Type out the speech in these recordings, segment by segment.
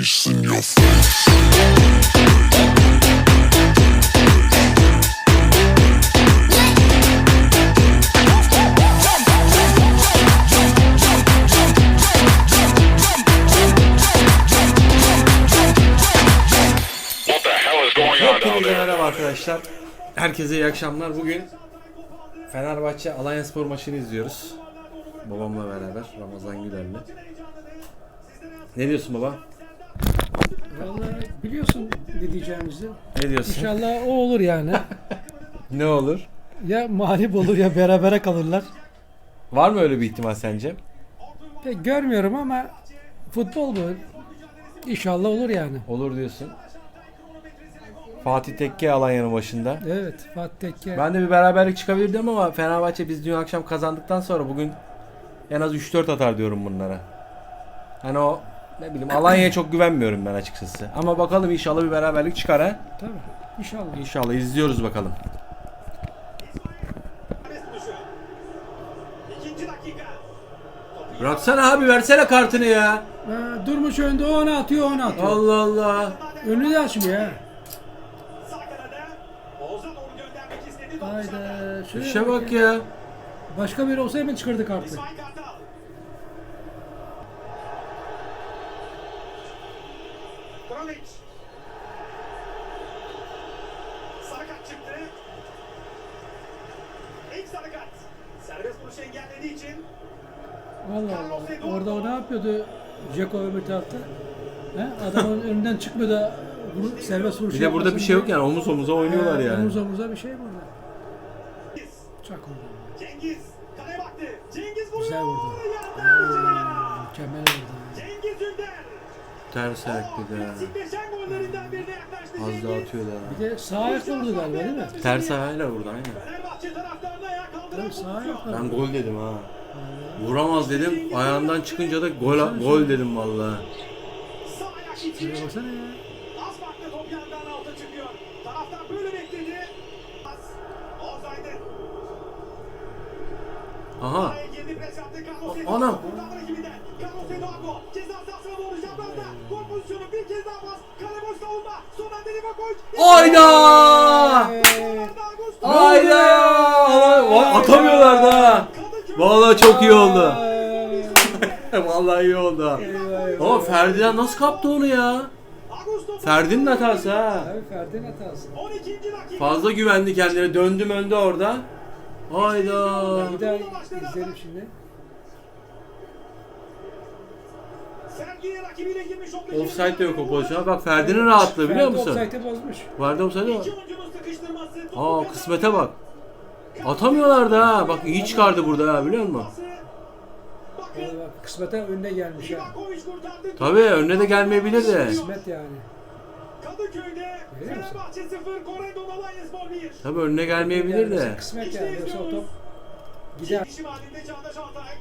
face in your face. What the hell is going on down Hepinize there? merhaba arkadaşlar. Herkese iyi akşamlar. Bugün Fenerbahçe Alanya Spor maçını izliyoruz. Babamla beraber Ramazan Güler'le. Ne diyorsun baba? Vallahi biliyorsun ne diyeceğimizi. Ne diyorsun? İnşallah o olur yani. Ne olur? ya mağlup olur ya berabere kalırlar. Var mı öyle bir ihtimal sence? Pek görmüyorum ama futbol bu. İnşallah olur yani. Olur diyorsun. Fatih Tekke Alanya'nın başında. Evet Fatih Tekke. Ben de bir beraberlik çıkabilirdim ama Fenerbahçe biz dün akşam kazandıktan sonra bugün en az 3-4 atar diyorum bunlara. Hani o ne bileyim Alanya'ya çok güvenmiyorum ben açıkçası. Ama bakalım inşallah bir beraberlik çıkar ha. Tabii. İnşallah. İnşallah izliyoruz bakalım. Bıraksana abi versene kartını ya. Ha, durmuş önde o onu atıyor onu atıyor. Allah Allah. Önünü de açmıyor ha. Hayda. şuraya İşe bak ya. Başka biri olsa hemen çıkardı kartı. Sarı kart çıktı. İlk sarı kart. Serbest vuruş engellediği için Allah Allah. Orada o ne yapıyordu? Jeko öbür tarafta. He? Adamın önünden çıkmıyor da vuru- serbest vuruş Bir de burada bir şey yok yani omuz omuza oynuyorlar yani. Omuz omuza bir şey burada. Cengiz. Çak orada. Cengiz. Kaleye baktı. Cengiz vuruyor. Güzel vurdu. Mükemmel oldu. Ters ayak bir de. Klasikleşen gollerinden birine yaklaştı Az daha atıyorlar. Bir de sağ ayakla vurdu galiba değil mi? Ters ayağıyla vurdu aynen. Tabii sağ ayakla. Ben gol dedim ha. Vuramaz dedim. Ayağından çıkınca da gol gol dedim vallahi. Sağ ayak içi. Şuraya baksana ya. Az farklı top yandan alta çıkıyor. Taraftar böyle bekledi. Pas. Oğuz Aydın. Aha. Pres yaptı. Eduardo. anam. Ayda! Ayda! Atamıyorlar da. Vallahi çok iyi oldu. Vallahi iyi oldu. Ama Ferdinand nasıl kaptı onu ya? Ferdi'nin hatası ha. Abi Ferdi'nin hatası. 12. dakika. Fazla güvendi kendine. Döndüm önde orada. Hayda. Bir daha izleyelim şimdi. Offside de yok o pozisyona. Bak Ferdi'nin rahatlığı biliyor Ferdi musun? offside'ı bozmuş. Vardı offside var. İki oyuncunun sıkıştırması. topu Aa kısmete bak. Atamıyorlar da ha. Bak iyi çıkardı burada ha biliyor musun? Bak, kısmete önüne gelmiş kurtardı. Tabii önüne de gelmeyebilir de. Kısmet yani. Kadıköy'de? Fenerbahçe 0, Korendon Alanyaspor 1. Tabii önüne gelmeyebilir de. Kısmet yani. Yoksa o top gider. Kişi halinde Çağdaş Altay.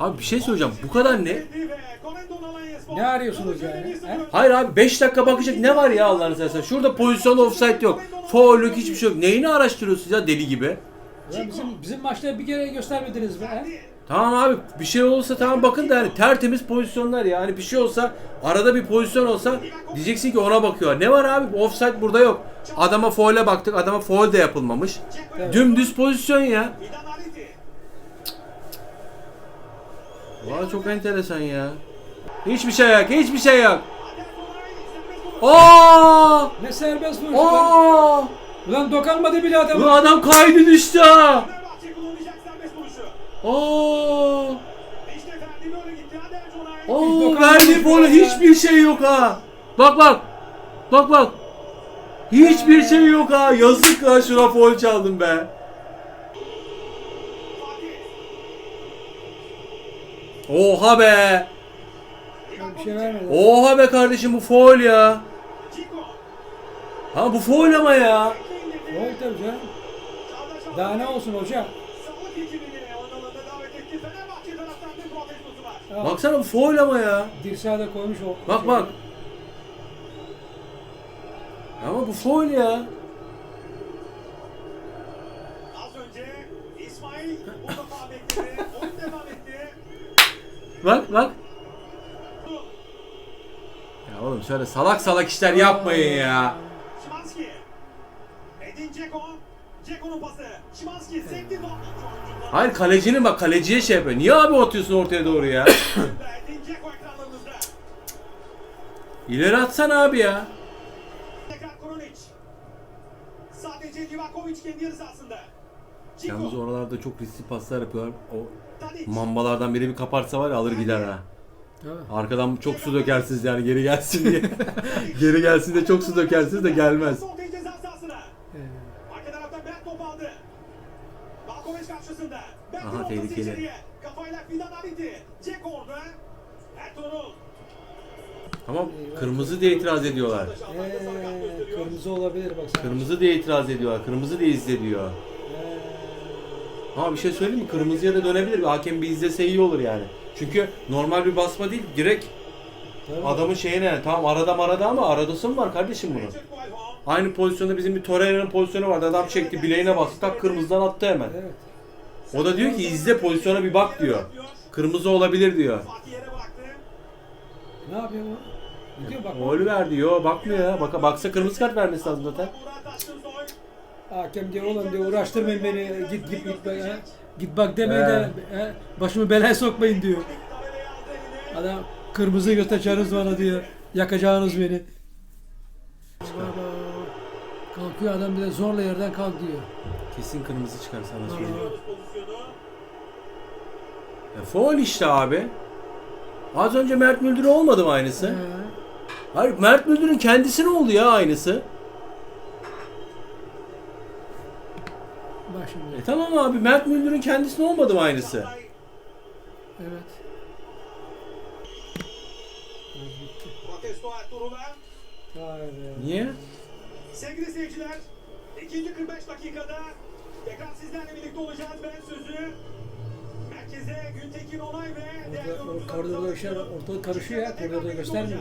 Abi bir şey söyleyeceğim. Bu kadar ne? Ne arıyorsunuz yani, 1-0 he? Hayır abi 5 dakika bakacak ne var ya Allah'ını seversen. Şurada pozisyon offside yok. Faullük hiçbir şey yok. Neyini araştırıyorsunuz ya deli gibi? Ya bizim bizim maçta bir kere göstermediniz be. he? Tamam abi bir şey olsa tamam bakın da yani tertemiz pozisyonlar ya. Hani bir şey olsa arada bir pozisyon olsa diyeceksin ki ona bakıyor. Ne var abi offside burada yok. Adama faul'e baktık. Adama faul de yapılmamış. Dümdüz pozisyon ya. Valla çok enteresan ya. Hiçbir şey yok. Hiçbir şey yok. Aa! Ne serbest vuruş lan. Aa! Ulan dokanmadı bile adam. Bu adam kaydı düştü ha. Fenerbahçe kullanacak serbest vuruşu. Aa! İşte Ferdi böyle gitti. Verdiği hiçbir şey yok ha. Bak bak. Bak bak. Hiçbir şey yok ha. Yazık ha şuna faul çaldım be. Oha be. Bir şey vermedi. Oha be kardeşim bu faul ya. Ha bu faul ama ya. Gol tabii canım. Daha ne olsun hoca? Sağlık ekibini oynamalarına davet etti. Fenerbahçe taraftarının protestosu var. Ya, Baksana bu faul ama ya. Dirseğe de koymuş o. Bak bak. Ama bu faul ya. Az önce İsmail bu defa bekledi. Oyun devam etti. Bak bak. Ya oğlum şöyle salak salak işler yapmayın ya. Hayır kalecinin bak kaleciye şey yapıyor. Niye abi atıyorsun ortaya doğru ya? İleri atsana abi ya. Sadece Livakovic kendi yarı sahasında. Yalnız oralarda çok riskli paslar yapıyorlar. O mambalardan biri bir kaparsa var ya alır gider ha. Arkadan çok su dökersiniz yani geri gelsin diye. geri gelsin de çok su dökersiniz de gelmez. Aha, tehlikeli. Tamam kırmızı diye itiraz ediyorlar. Ee, kırmızı olabilir bak. Kırmızı diye itiraz ediyorlar. Kırmızı diye izlediyor. Ama bir şey söyleyeyim mi? Kırmızıya da dönebilir. Hakem bir izlese iyi olur yani. Çünkü normal bir basma değil. Direkt Tabii. adamın şeyine tamam arada marada ama aradası mı var kardeşim bunun? Aynı pozisyonda bizim bir Torreira'nın pozisyonu vardı. Adam çekti bileğine bastı. Tak kırmızıdan attı hemen. Evet. O da diyor ki izle pozisyona bir bak diyor. Kırmızı olabilir diyor. Ne yapıyor bu? Gidiyor bak. Gol ver diyor. Bakmıyor ya. Baka, baksa kırmızı kart vermesi lazım zaten. Hakem diyor oğlum diyor uğraştırmayın beni git git git bak ha. Git bak demeyin de he, başımı belaya sokmayın diyor. Adam kırmızı göstereceğiniz bana diyor. Yakacağınız beni. Kalkıyor adam bir de zorla yerden kalk diyor. Kesin kırmızı çıkar sana pozisyonu. Ya, işte abi. Az önce Mert Müldür olmadı mı aynısı? He. Hayır Mert Müldür'ün kendisi ne oldu ya aynısı? Bak şimdi. E tamam abi Mert Müldür'ün kendisine olmadı mı aynısı? Evet. Protesto Ertuğrul'a. Niye? Sevgili seyirciler, ikinci 45 dakikada tekrar sizlerle birlikte olacağız. Ben sözü merkeze Güntekin Onay ve değerli Orada, o oyuncularımıza koridorda işler bırakıyorum. ortalık karışıyor ya. Koridorda birlikte göstermiyor.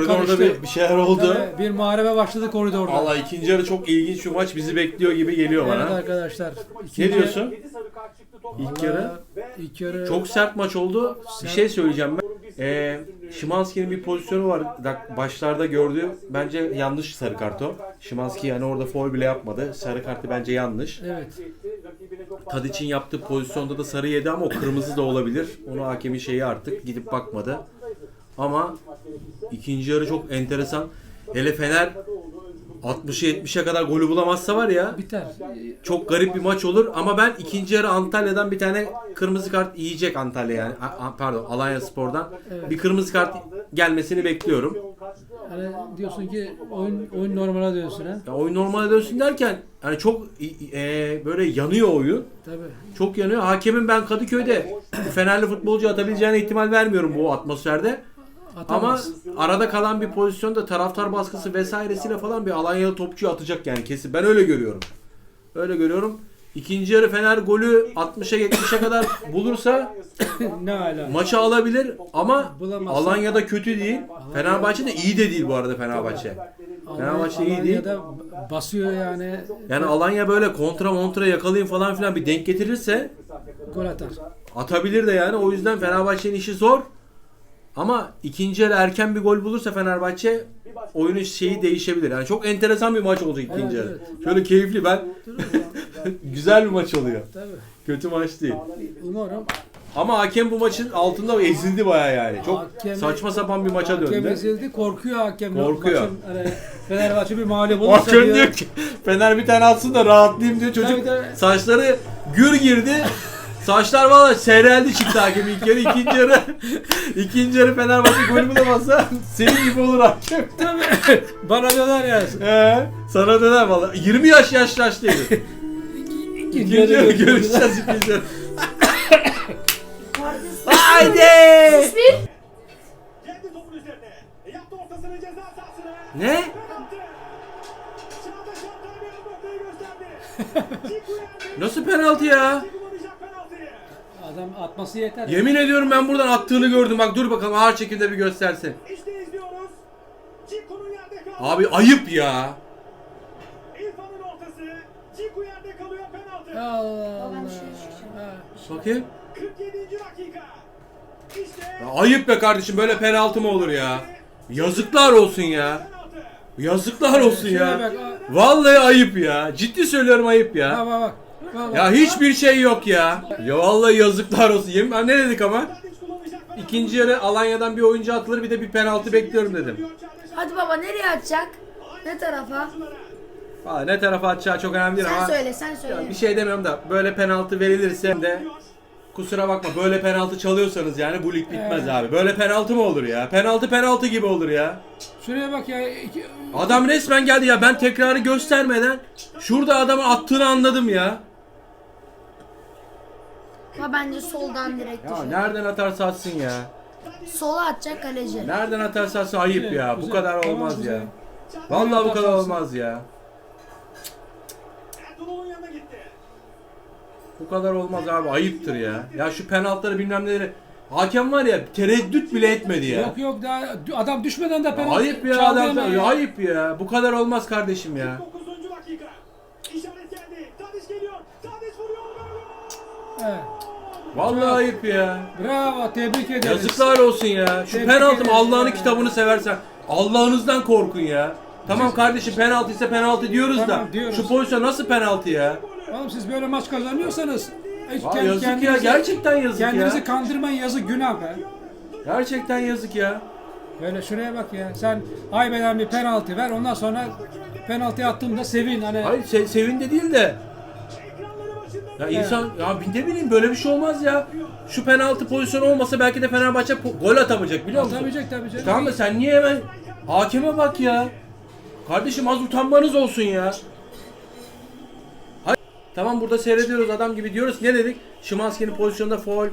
Orada karıştı. bir, bir şeyler oldu. Tabii, bir muharebe başladı koridorda. Valla ikinci yarı çok ilginç bir maç bizi bekliyor gibi geliyor Evet bana. arkadaşlar. Ne diyorsun? Yedi sarı kart çıktı top. İlk yarı. İlk yarı Çok sert maç oldu. Bir şey söyleyeceğim ben. Ee, Şimanski'nin bir pozisyonu var. Dak- Başlarda gördüğü bence yanlış sarı kart o. Şimanski yani orada foul bile yapmadı. Sarı kartı bence yanlış. Evet. Tadic'in yaptığı pozisyonda da sarı yedi ama o kırmızı da olabilir. Onu hakemin şeyi artık gidip bakmadı. Ama ikinci yarı çok enteresan. Hele Fener 60'a 70'e kadar golü bulamazsa var ya Biter. çok garip bir maç olur ama ben ikinci yarı Antalya'dan bir tane kırmızı kart yiyecek Antalya yani A- a- pardon Alanya Spor'dan Evet. bir kırmızı kart gelmesini bekliyorum. Yani diyorsun ki oyun oyun normale diyorsun ha. Ya oyun normale dönsün derken yani çok e, böyle yanıyor oyun. Tabii. Çok yanıyor. Hakemin ben Kadıköy'de Fenerli futbolcu atabileceğine ihtimal vermiyorum bu atmosferde. Ama Atamaz. arada kalan bir pozisyonda taraftar baskısı vesairesiyle falan bir Alanyalı topçuyu atacak yani kesin. Ben öyle görüyorum. Öyle görüyorum. İkinci yarı Fener golü 60'a 70'e kadar bulursa ne ala. maçı alabilir ama Bulamazsa- Alanya'da kötü değil. Fenerbahçe de iyi de değil bu arada Fenerbahçe. Fenerbahçe iyi değil. Alanya'da basıyor yani. Yani Alanya böyle kontra montra yakalayın falan filan bir denk getirirse Gol atar. atabilir de yani. O yüzden Fenerbahçe'nin işi zor. Ama ikinci yarı erken bir gol bulursa Fenerbahçe oyunun şeyi değişebilir. Yani çok enteresan bir maç olacak ikinci yarı. Şöyle keyifli ben güzel bir maç oluyor. Tabii. Kötü maç değil. Umarım Ama hakem bu maçın altında ezildi baya yani. Çok Hakem- saçma sapan bir maça hakem döndü. ezildi. Korkuyor hakem. Korkuyor. Maçın, hani Fenerbahçe bir mağlup olursa Hakem diyor ki Fener bir tane atsın da rahatlayayım diyor. Çocuk Tabii, tabii. saçları gür girdi. Saçlar valla seyreldi çıktı hakem ilk yarı. ikinci yarı ikinci yarı Fenerbahçe gol bulamazsa senin gibi olur hakem. Tabii. Bana döner ya. Ee, sana döner valla. 20 yaş yaşlaştıydı. İkinci İkinci yarı görüşeceğiz ikinci yarı. Haydi! Geldi topun üzerine. Yaptı ortasını ceza sahasına. Ne? Nasıl penaltı ya? Adam atması yeter. Yemin ediyorum ben buradan attığını gördüm. Bak dur bakalım ağır şekilde bir göstersin. İşte izliyoruz. Ciku'nun yerde kaldı. Abi ayıp ya. İrfan'ın ortası. Ciku yerde kalıyor penaltı. Allah Allah. Ben bir şey. Ha. Bakayım. 47. dakika. İşte Ya ayıp be kardeşim böyle penaltı mı olur ya? Yazıklar olsun ya. Penaltı. Yazıklar olsun ya. bak, ha. Vallahi ayıp ya. Ciddi söylüyorum ayıp ya. bak bak. Bak, bak. Ya hiçbir şey yok ya. Ya vallahi yazıklar olsun. Yemin Ha, ne dedik ama? İkinci yarı Alanya'dan bir oyuncu atılır bir de bir penaltı bekliyorum dedim. Hadi baba nereye atacak? Ne tarafa? Valla ne tarafa atacağı çok önemli değil Sen ama söyle sen söyle. bir şey demiyorum da böyle penaltı verilirse de kusura bakma böyle penaltı çalıyorsanız yani bu lig bitmez abi. Böyle penaltı mı olur ya? Penaltı penaltı gibi olur ya. Şuraya bak ya. iki- Adam resmen geldi ya ben tekrarı göstermeden şurada adamın attığını anladım ya. Ama bence soldan direkt Ya düşüyor. nereden atarsa atsın ya. Sola atacak kaleci. Nereden atarsa atsın ayıp ya. Bu kadar olmaz ya. Vallahi bu kadar olmaz ya. Ertuğrul'un yanına gitti. Bu kadar olmaz abi ayıptır ya. Ya şu penaltıları bilmem neleri. Hakem var ya tereddüt bile etmedi ya. Yok yok daha adam düşmeden de penaltı Ayıp ya çaldı adam. hemen Ya. Ayıp ya. Bu kadar olmaz kardeşim ya. 9. dakika. İşaret Evet. Vallahi ayıp ya. Bravo tebrik ederiz. Yazıklar olsun ya. Şu Tebrik penaltı mı Allah'ın kitabını seversen. Allah'ınızdan korkun ya. Tamam kardeşim penaltı ise penaltı diyoruz Tamam, da. diyoruz. Şu pozisyon nasıl penaltı ya? Oğlum siz böyle maç kazanıyorsanız hiç Vay kend- yazık ya. kendinizi- Gerçekten yazık Kendinizi ya. kandırmayın yazık günah be. Gerçekten yazık ya. Böyle şuraya bak ya. Sen haybeden bir penaltı ver ondan sonra penaltı attığında sevin hani. Hayır se- sevinde değil de. Ya insan ya ne bileyim böyle bir şey olmaz ya. Şu penaltı pozisyonu olmasa belki de Fenerbahçe po- gol atamayacak biliyor musun? Atamayacak tabii canım. Tamam da sen niye hemen hakeme bak ya. Kardeşim az utanmanız olsun ya. Hayır. Tamam burada seyrediyoruz adam gibi diyoruz. Ne dedik? Şimanski'nin pozisyonda foul.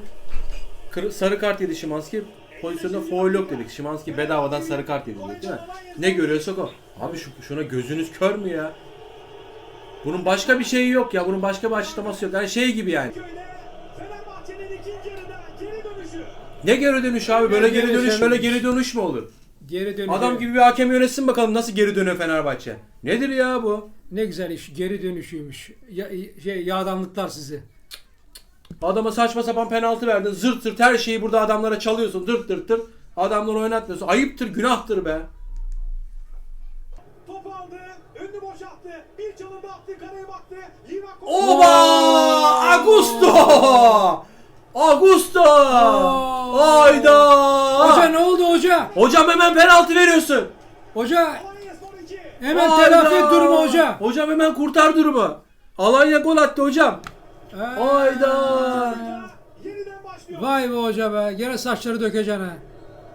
Kır- sarı kart yedi Şimanski. Pozisyonda foul yok dedik. Şimanski bedavadan sarı kart yedi dedik değil mi? Ne görüyorsak o. Abi şu, şuna gözünüz kör mü ya? Bunun başka bir şeyi yok ya. Bunun başka bir açıklaması yok. Yani şey gibi yani. Ne geri dönüş abi? Böyle Geri dönüş, dönüş. böyle geri dönüş mü olur? Geri dönüyor. Adam gibi bir hakem yönetsin bakalım nasıl geri dönüyor Fenerbahçe. Nedir ya bu? Ne güzel iş. Geri dönüşüymüş. Ya, şey yağdanlıklar sizi. Adama saçma sapan penaltı verdin. Zırt zırt her şeyi burada adamlara çalıyorsun. Dırt dırt dırt. Adamları oynatmıyorsun. Ayıptır, günahtır be. Oba! Augusto! Augusto! Hayda! Hoca ne oldu hoca? Hocam hemen penaltı veriyorsun. Hoca Alanyaspor 2. hemen Hayda! telafi et durumu hoca. Hocam hemen kurtar durumu. Alanya gol attı hocam. Aa, Hayda! Vay be hoca be. Gene saçları dökeceksin ha.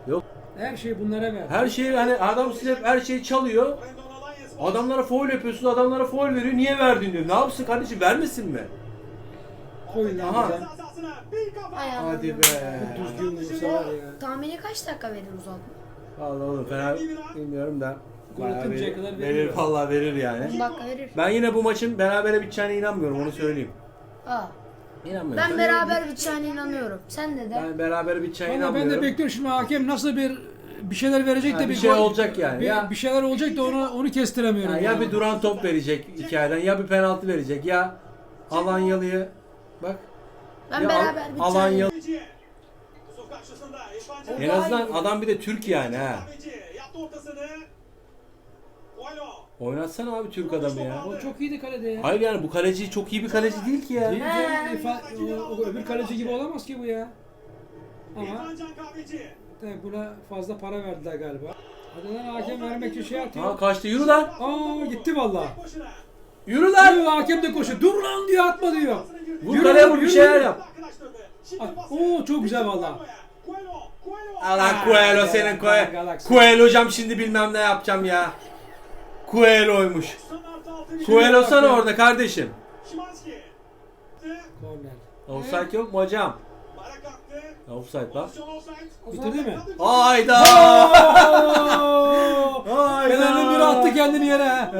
Yok. Her şeyi bunlara ver. Her şeyi hani adam size her şeyi çalıyor. Adamlara foul yapıyorsun, adamlara foul veriyor. Niye verdin diyor. Ne yapsın kardeşim vermesin mi? Koyun Aha. bize. Ceza sahasına bir kafa. Ay Allah. Hadi be. Düzgün vursa var ya. Tahmini kaç dakika verir uzatma? Vallahi oğlum fena bilmiyorum da. Gol Bayağı atıncaya verir, kadar verir veriyor. vallahi verir yani. 10 dakika verir. Ben yine bu maçın berabere biteceğine inanmıyorum onu söyleyeyim. Aa. İnanmıyorum. Ben beraber biteceğine inanıyorum. Sen de de. Ben berabere biteceğine Valla ben inanmıyorum. de bekliyorum şimdi hakem nasıl bir bir şeyler verecek Ha, de bir bir, şey gol- olacak yani. Bir, Ya- bir şeyler olacak da onu onu kestiremiyorum. Ya, ya bir duran top verecek hikayeden ya bir penaltı verecek ya Alanyalı'ya bak Ben ya beraber Al- biteceğine Alanyalı en azından adam bir de Türk yani ha. Oynatsana abi Türk adamı ya. O çok iyiydi kalede ya. Hayır yani bu kaleci çok iyi bir kaleci değil ki ya. Değil canım, İrfan- o, o öbür kaleci gibi olamaz ki bu ya. Ama Tabii buna fazla para verdiler galiba. Hadi lan hakem vermek için şey Ha atıyor. kaçtı yürü lan. Aa gitti valla. Yürü lan. Diyor, hakem de koşuyor. Dur lan diyor atma diyor. Vur Yürü, kaleye vur bir yürü, şeyler yürü. yap. Oo, çok güzel valla. Coelho. Coelho. Senin Coelho. Coelho hocam şimdi bilmem ne yapacağım ya. Coelho'ymuş. Coelho sana orada kardeşim. Korner. Offside yok mu hocam? Attı. Offside offside. Bitirdi mi? Hayda. Hayda. Fener'in biri attı kendini yere ha.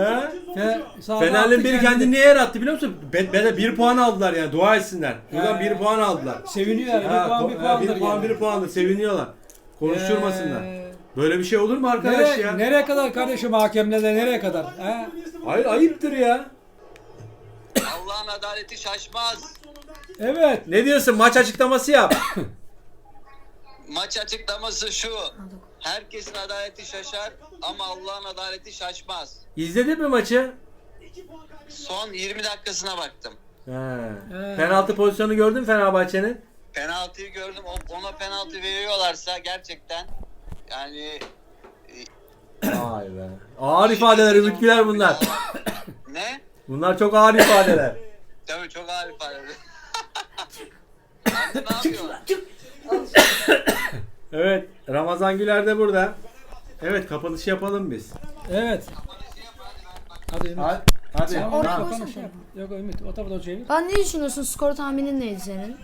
He? Fe, Fener'in biri kendini niye yer attı biliyor musun? Be, be- bir puan aldılar yani dua etsinler. Buradan bir puan aldılar. Seviniyor yani. Ha, bir puan bir puandır. bir puan yani. bir puandır seviniyorlar. Konuşturmasınlar. Böyle bir şey olur mu arkadaş Nereye, ya? nereye kadar kardeşim hakemlerle nereye kadar? He? Hayır ayıptır ya. Allah'ın adaleti şaşmaz. Evet. Ne diyorsun maç açıklaması yap. maç açıklaması şu. Herkesin adaleti şaşar ama Allah'ın adaleti şaşmaz. İzledin mi maçı? Son 20 dakikasına baktım. He. He. Penaltı pozisyonu gördün mü Fenerbahçe'nin? Penaltıyı gördüm. O- Ona penaltı veriyorlarsa gerçekten yani Vay be. Ağır ifadeler, Ümit Güler bunlar. ne? Bunlar çok ağır ifadeler. Tabii çok ağır ifade. Abi ne yapıyorlar? Evet, Ramazan Güler de burada. Evet, kapanışı yapalım biz. Evet. Hadi Ümit. Hadi. Hadi. Oraya Ha. koysana. Kapanış yap. Yok Ümit o tarafa da çevir. Ben ne düşünüyorsun? Skor tahminin neydi senin?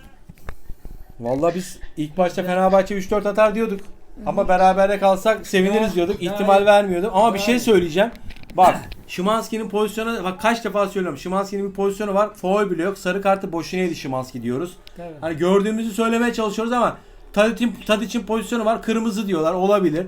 Vallahi biz ilk başta Fenerbahçe 3-4 atar diyorduk. Ama berabere kalsak seviniriz diyorduk. İhtimal vermiyordum. Ama bir şey söyleyeceğim. Bak Şimanski'nin pozisyonu bak kaç defa söylüyorum. Şimanski'nin bir pozisyonu var. Foul bile yok. Sarı kartı boşuna yedi Şimanski diyoruz. Tabii. Hani gördüğümüzü söylemeye çalışıyoruz ama Tadic'in Tadic'in pozisyonu var. Kırmızı diyorlar. Olabilir.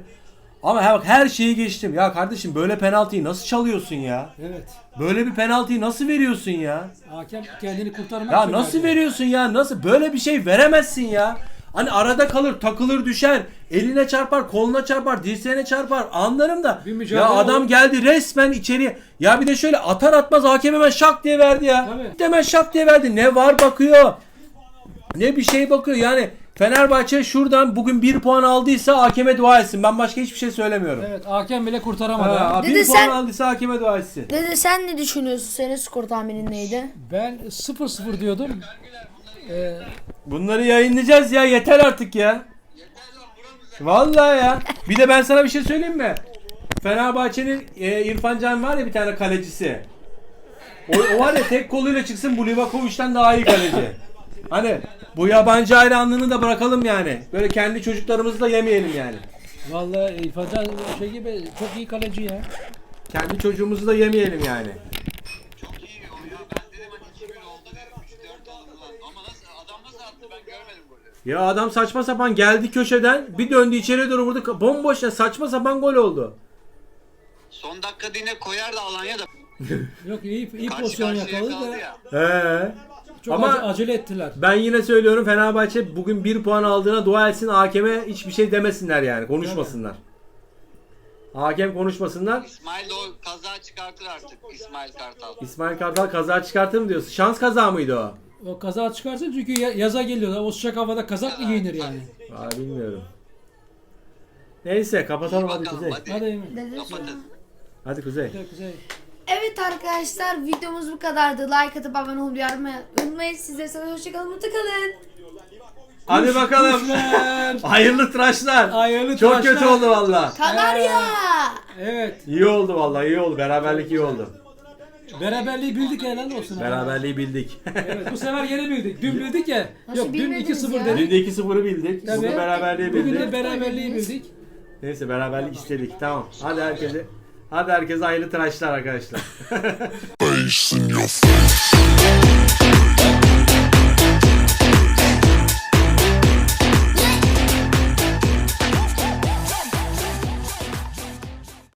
Ama her, bak her şeyi geçtim. Ya kardeşim böyle penaltıyı nasıl çalıyorsun ya? Evet. Böyle bir penaltıyı nasıl veriyorsun ya? Hakem kendini kurtarmak Ya nasıl veriyorsun ya? Nasıl böyle bir şey veremezsin ya? Hani arada kalır, takılır, düşer, eline çarpar, koluna çarpar, dirseğine çarpar. Anlarım da. Ya adam olur. geldi resmen içeriye. Ya bir de şöyle atar atmaz hakem hemen şak diye verdi ya. Tabii. Hemen şak diye verdi. Ne var bakıyor. Ne bir şey bakıyor. Yani Fenerbahçe şuradan bugün bir puan aldıysa hakeme dua etsin. Ben başka hiçbir şey söylemiyorum. Evet hakem bile kurtaramadı. Ha, ha. bir Dede puan sen- aldıysa hakeme dua etsin. Dede sen ne düşünüyorsun? Senin skor tahminin neydi? Ben 0-0 diyordum. Ee, Bunları yayınlayacağız ya yeter artık ya. Vallahi ya. Bir de ben sana bir şey söyleyeyim mi? Fenerbahçe'nin e, İrfan Can var ya bir tane kalecisi. O, o var ya tek koluyla çıksın bu Livakovic'den daha iyi kaleci. Hani bu yabancı hayranlığını da bırakalım yani. Böyle kendi çocuklarımızı da yemeyelim yani. vallahi İrfan Can şey gibi çok iyi kaleci ya. Kendi çocuğumuzu da yemeyelim yani. Ya adam saçma sapan geldi köşeden bir döndü içeriye doğru vurdu. Bomboş ya saçma sapan gol oldu. Son dakika yine koyar da Alanya da Yok iyi iyi karşı pozisyon karşıya yakaladı kaldı da ya. He. çok Ama- ace- acele ettiler. Ben yine söylüyorum Fenerbahçe bugün bir puan aldığına dua etsin hakeme hiçbir şey demesinler yani konuşmasınlar. Hakem konuşmasınlar. İsmail de o kaza çıkartır artık İsmail Kartal. İsmail Kartal kaza çıkartır mı diyorsun? Şans kaza mıydı o? O kaza çıkarsın çünkü ya- yaza geliyor. O sıcak havada kazak mı giyinir yani? Aa, bilmiyorum. Neyse kapatalım hadi Bakalım Kuzey. hadi. Hadi Kapatın. Hadi Kuzey. Güzel, güzel. Evet arkadaşlar videomuz bu kadardı. Like atıp abone olmayı unutmayın. Sizlere sana hoşçakalın. Mutlu kalın. Hadi bakalım. Kuşlar. Hayırlı tıraşlar. Hayırlı Çok tıraşlar. kötü oldu valla. Kanarya. Evet. İyi oldu valla iyi oldu. Beraberlik iyi oldu. Beraberliği bildik helal olsun. Beraberliği bildik. Evet bu sefer gene bildik. Dün bildik ya. Nasıl Yok dün bilmediniz 2-0 ya? Dün dedik. de 2-0'ı bildik. Tabii. Bugün beraberliği Bugün bildik. de beraberliği bildik. Neyse beraberlik istedik. Tamam. Hadi herkese. Hadi herkese hayırlı tıraşlar arkadaşlar. Face in your face.